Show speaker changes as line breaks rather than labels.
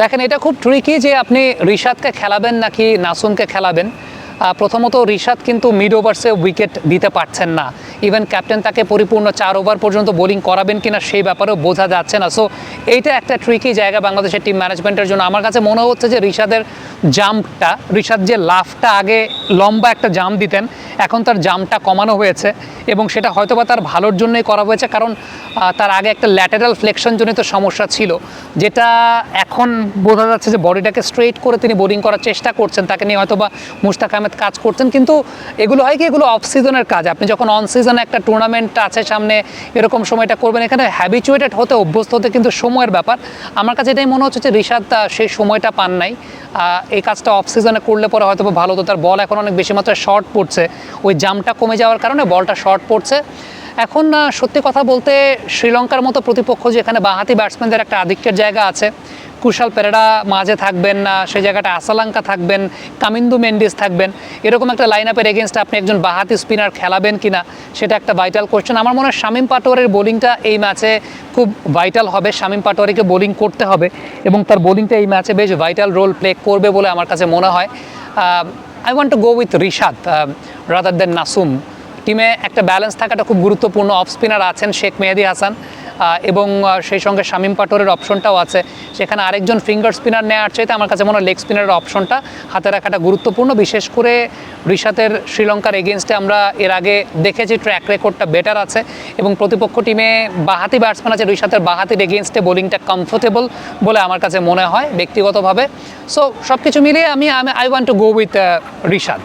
দেখেন এটা খুব ট্রিকি যে আপনি রিশাদকে খেলাবেন নাকি নাসুমকে খেলাবেন। প্রথমত রিশাদ কিন্তু মিড ওভার্সে উইকেট দিতে পারছেন না। ইভেন ক্যাপ্টেন তাকে পরিপূর্ণ চার ওভার পর্যন্ত বোলিং করাবেন কিনা সেই ব্যাপারেও বোঝা যাচ্ছে না। সো এইটা একটা ট্রিকি জায়গা বাংলাদেশের টিম ম্যানেজমেন্টের জন্য। আমার কাছে মনে হচ্ছে যে রিশাদের জাম্পটা রিশাদ যে লাফটা আগে লম্বা একটা জাম্প দিতেন, এখন তার জাম্পটা কমানো হয়েছে এবং সেটা হয়তোবা তার ভালোর জন্যই করা হয়েছে কারণ তার আগে একটা ল্যাটেরাল ফ্লেকশন জনিত সমস্যা ছিল, যেটা এখন বোঝা যাচ্ছে যে বডিটাকে স্ট্রেট করে তিনি বোলিং করার চেষ্টা করছেন। তাকে নিয়ে হয়তোবা মুশতাক আহমেদ কাজ করছেন কিন্তু এগুলো হয় কি এগুলো অফ সিজনের কাজ। আপনি যখন অন সিজনে একটা টুর্নামেন্ট আছে সামনে এরকম সময়টা করবেন এখানে হ্যাবিচুয়েটেড হতে অভ্যস্ত হতে কিন্তু সময়ের ব্যাপার। আমার কাছে এটাই মনে হচ্ছে যে আহ, সেই সময়টা পান নাই। এই কাজটা অফ সিজনে করলে পরে হয়তো ভালো হতো। তার বল এখন অনেক বেশি মাত্রায় শর্ট পড়ছে। ওই জামটা কমে যাওয়ার কারণে বলটা শর্ট পড়ছে। এখন সত্যি কথা বলতে শ্রীলঙ্কার মতো প্রতিপক্ষ যেখানে বাঁহাতি ব্যাটসম্যানদের একটা আধিক্যের জায়গা আছে, কুশাল পেরেরা মাঝে থাকবেন না সেই জায়গাটা আসালাঙ্কা থাকবেন, কামিন্দু মেন্ডিস থাকবেন, এরকম একটা লাইন আপের এগেনস্টে আপনি একজন বাহাতি স্পিনার খেলাবেন কিনা, সেটা একটা ভাইটাল কোশ্চেন আমার মনে হয় শামীম পাটোয়ারের বোলিংটা এই ম্যাচে খুব ভাইটাল হবে, শামীম পাটোয়ারিকে বোলিং করতে হবে এবং তার বোলিংটা এই ম্যাচে বেশ ভাইটাল রোল প্লে করবে বলে আমার কাছে মনে হয়। I want to go with Rishad rather than Nasum. টিমে একটা ব্যালেন্স থাকাটা খুব গুরুত্বপূর্ণ। অফ স্পিনার আছেন শেখ মেহেদি হাসান এবং সেই সঙ্গে শামীম পাটোরের অপশনটাও আছে। সেখানে আরেকজন ফিঙ্গার স্পিনার নেওয়ার চাইতে আমার কাছে মনে হয় লেগ স্পিনারের অপশনটা হাতে রাখাটা গুরুত্বপূর্ণ। বিশেষ করে রিশাতের শ্রীলঙ্কার এগেনস্টে আমরা এর আগে দেখেছি ট্র্যাক রেকর্ডটা বেটার আছে এবং প্রতিপক্ষ টিমে বাহাতি ব্যাটসম্যান আছে রিশাতের বাহাতির এগেনস্টে বোলিংটা কমফোর্টেবল বলে আমার কাছে মনে হয় ব্যক্তিগতভাবে। সো সব কিছু মিলিয়ে আমি I want to go with Rishad